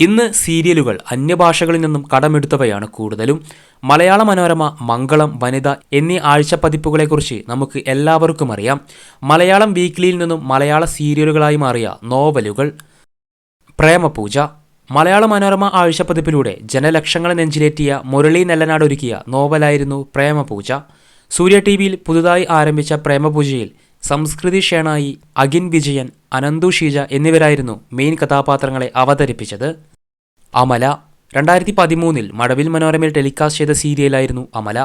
ഇന്ന് സീരിയലുകൾ അന്യഭാഷകളിൽ നിന്നും കടമെടുത്തവയാണ് കൂടുതലും. മലയാള മനോരമ മംഗളം വനിത എന്നീ ആഴ്ചപ്പതിപ്പുകളെക്കുറിച്ച് നമുക്ക് എല്ലാവർക്കും അറിയാം. മലയാളം വീക്ക്ലിയിൽ നിന്നും മലയാള സീരിയലുകളായി മാറിയ നോവലുകൾ. പ്രേമപൂജ. മലയാള മനോരമ ആഴ്ചപ്പതിപ്പിലൂടെ ജനലക്ഷങ്ങളെ നെഞ്ചിലേറ്റിയ മുരളി നെല്ലനാട് ഒരുക്കിയ നോവലായിരുന്നു പ്രേമപൂജ. സൂര്യ ടി വിയിൽ പുതുതായി ആരംഭിച്ച പ്രേമപൂജയിൽ സംസ്കൃതി ഷേണായി അഗിൻ വിജയൻ അനന്തു ഷീജ എന്നിവരായിരുന്നു മെയിൻ കഥാപാത്രങ്ങളെ അവതരിപ്പിച്ചത്. അമല രണ്ടായിരത്തി പതിമൂന്നിൽ മഴവിൽ മനോരമയിൽ ടെലികാസ്റ്റ് ചെയ്ത സീരിയലായിരുന്നു അമല.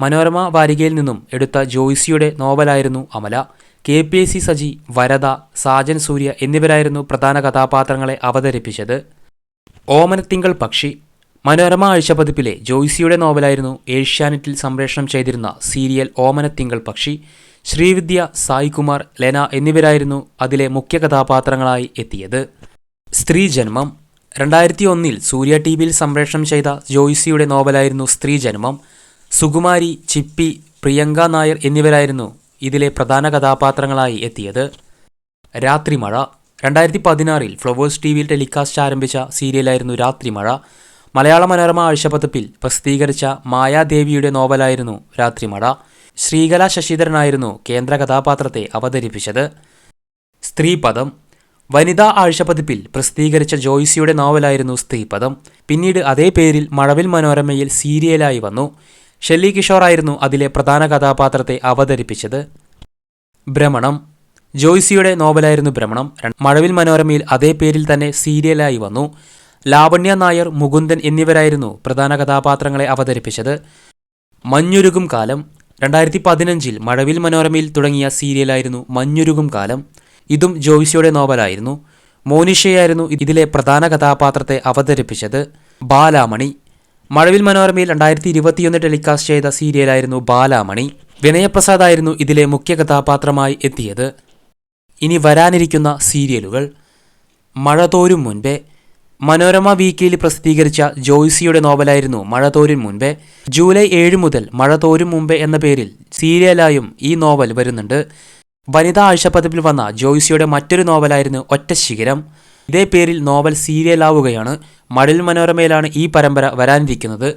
മനോരമ വാരികയിൽ നിന്നും എടുത്ത ജോയ്സിയുടെ നോവലായിരുന്നു Amala. K P S C Saji Varada Sajan Surya എന്നിവരായിരുന്നു പ്രധാന കഥാപാത്രങ്ങളെ അവതരിപ്പിച്ചത്. ഓമനത്തിങ്കൾ പക്ഷി. മനോരമ ആഴ്ചപതിപ്പിലെ ജോയ്സിയുടെ നോവലായിരുന്നു ഏഷ്യാനെറ്റിൽ സംപ്രേഷണം ചെയ്തിരുന്ന സീരിയൽ ഓമനത്തിങ്കൾ പക്ഷി. ശ്രീവിദ്യ സായികുമാർ ലെന എന്നിവരായിരുന്നു അതിലെ മുഖ്യ കഥാപാത്രങ്ങളായി എത്തിയത്. സ്ത്രീജന്മം രണ്ടായിരത്തി ഒന്നിൽ സൂര്യ ടി വിയിൽ സംപ്രേഷണം ചെയ്ത ജോയ്സിയുടെ നോവലായിരുന്നു സ്ത്രീജന്മം സുകുമാരി ചിപ്പി പ്രിയങ്ക നായർ എന്നിവരായിരുന്നു ഇതിലെ പ്രധാന കഥാപാത്രങ്ങളായി എത്തിയത്. രാത്രിമഴ. രണ്ടായിരത്തി പതിനാറിൽ ഫ്ലവേഴ്സ് ടി വിയിൽ ടെലികാസ്റ്റ് ആരംഭിച്ച സീരിയലായിരുന്നു രാത്രിമഴ. മലയാള മനോരമ ആഴ്ചപ്പതിപ്പിൽ പ്രസിദ്ധീകരിച്ച മായാദേവിയുടെ നോവലായിരുന്നു രാത്രിമഴ. ശ്രീകല ശശിധരനായിരുന്നു കേന്ദ്ര കഥാപാത്രത്തെ അവതരിപ്പിച്ചത്. സ്ത്രീപദം. വനിതാ ആഴ്ചപതിപ്പിൽ പ്രസിദ്ധീകരിച്ച ജോയ്സിയുടെ നോവലായിരുന്നു സ്ത്രീപദം. പിന്നീട് അതേ പേരിൽ മഴവിൽ മനോരമയിൽ സീരിയലായി വന്നു. ഷെല്ലി കിഷോറായിരുന്നു അതിലെ പ്രധാന കഥാപാത്രത്തെ അവതരിപ്പിച്ചത്. ഭ്രമണം. ജോയ്സിയുടെ നോവലായിരുന്നു ഭ്രമണം. മഴവിൽ മനോരമയിൽ അതേ പേരിൽ തന്നെ സീരിയലായി വന്നു. ലാവണ്യ നായർ മുകുന്ദൻ എന്നിവരായിരുന്നു പ്രധാന കഥാപാത്രങ്ങളെ അവതരിപ്പിച്ചത്. മഞ്ഞുരുകും കാലം. രണ്ടായിരത്തി പതിനഞ്ചിൽ മഴവിൽ മനോരമയിൽ തുടങ്ങിയ സീരിയലായിരുന്നു മഞ്ഞുരുകും കാലം. ഇതും ജോയ്സിയുടെ നോവലായിരുന്നു. മോനിഷയായിരുന്നു ഇതിലെ പ്രധാന കഥാപാത്രത്തെ അവതരിപ്പിച്ചത്. ബാലാമണി. മഴവിൽ മനോരമയിൽ രണ്ടായിരത്തി ഇരുപത്തിയൊന്ന് ടെലികാസ്റ്റ് ചെയ്ത സീരിയലായിരുന്നു ബാലാമണി. വിനയപ്രസാദ് ആയിരുന്നു ഇതിലെ മുഖ്യ കഥാപാത്രമായി എത്തിയത്. ഇനി വരാനിരിക്കുന്ന സീരിയലുകൾ. മഴ തോരും മുൻപേ മനോരമ വീക്കിയിൽ പ്രസിദ്ധീകരിച്ച ജോയ്സിയുടെ നോവലായിരുന്നു മഴ തോരും മുൻപേ. ജൂലൈ ഏഴ് മുതൽ മഴ തോരും മുമ്പേ എന്ന പേരിൽ സീരിയലായും ഈ നോവൽ വരുന്നുണ്ട്. വനിതാ ആഴ്ചപ്പതിപ്പിൽ വന്ന ജോയ്സിയുടെ മറ്റൊരു നോവലായിരുന്നു ഒറ്റ ശിഖരം. ഇതേ പേരിൽ നോവൽ സീരിയലാവുകയാണ്. മഴൽ മനോരമയിലാണ് ഈ പരമ്പര വരാനിരിക്കുന്നത്.